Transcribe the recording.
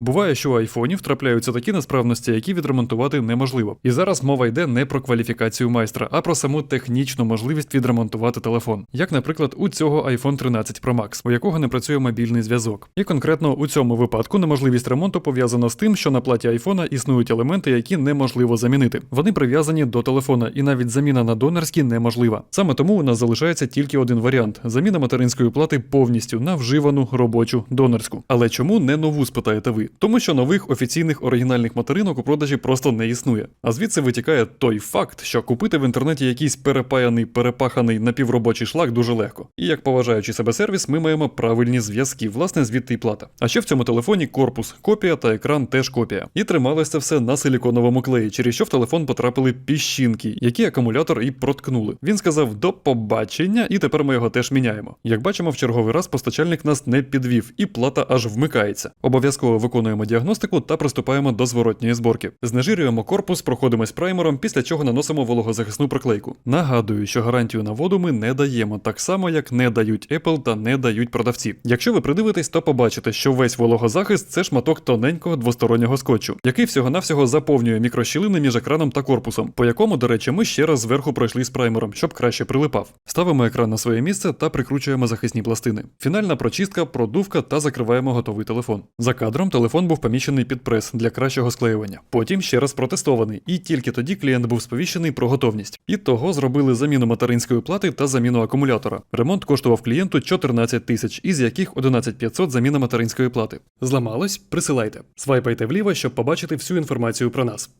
Буває, що у айфонів трапляються такі несправності, які відремонтувати неможливо. І зараз мова йде не про кваліфікацію майстра, а про саму технічну можливість відремонтувати телефон. Як, наприклад, у цього iPhone 13 Pro Max, у якого не працює мобільний зв'язок. І конкретно у цьому випадку неможливість ремонту пов'язана з тим, що на платі айфона існують елементи, які неможливо замінити. Вони прив'язані до телефона, і навіть заміна на донорські неможлива. Саме тому у нас залишається тільки один варіант: заміна материнської плати повністю на вживану робочу донорську. Але чому не нову, спитаєте ви? Тому що нових офіційних оригінальних материнок у продажі просто не існує. А звідси витікає той факт, що купити в інтернеті якийсь перепаяний, перепаханий напівробочий шлак дуже легко. І як поважаючи себе сервіс, ми маємо правильні зв'язки, власне, звідти й плата. А ще в цьому телефоні корпус, копія та екран теж копія. І трималось це все на силіконовому клеї, через що в телефон потрапили піщинки, які акумулятор і проткнули. Він сказав до побачення, і тепер ми його теж міняємо. Як бачимо, в черговий раз постачальник нас не підвів, і плата аж вмикається. Обов'язково виконуємо діагностику та приступаємо до зворотньої зборки. Знежирюємо корпус, проходимось праймером, після чого наносимо вологозахисну приклейку. Нагадую, що гарантію на воду ми не даємо, так само як не дають Apple та не дають продавці. Якщо ви придивитесь, то побачите, що весь вологозахист це шматок тоненького двостороннього скотчу, який всього-навсього заповнює мікрощілини між екраном та корпусом, по якому, до речі, ми ще раз зверху пройшли з праймером, щоб краще прилипав. Ставимо екран на своє місце та прикручуємо захисні пластини. Фінальна прочистка, продувка та закриваємо готовий телефон. За кадром телефон був поміщений під прес для кращого склеювання. Потім ще раз протестований, і тільки тоді клієнт був сповіщений про готовність. І того зробили заміну материнської плати та заміну акумулятора. Ремонт коштував клієнту 14 тисяч, із яких 11500 заміна материнської плати. Зламалось? Присилайте. Свайпайте вліво, щоб побачити всю інформацію про нас.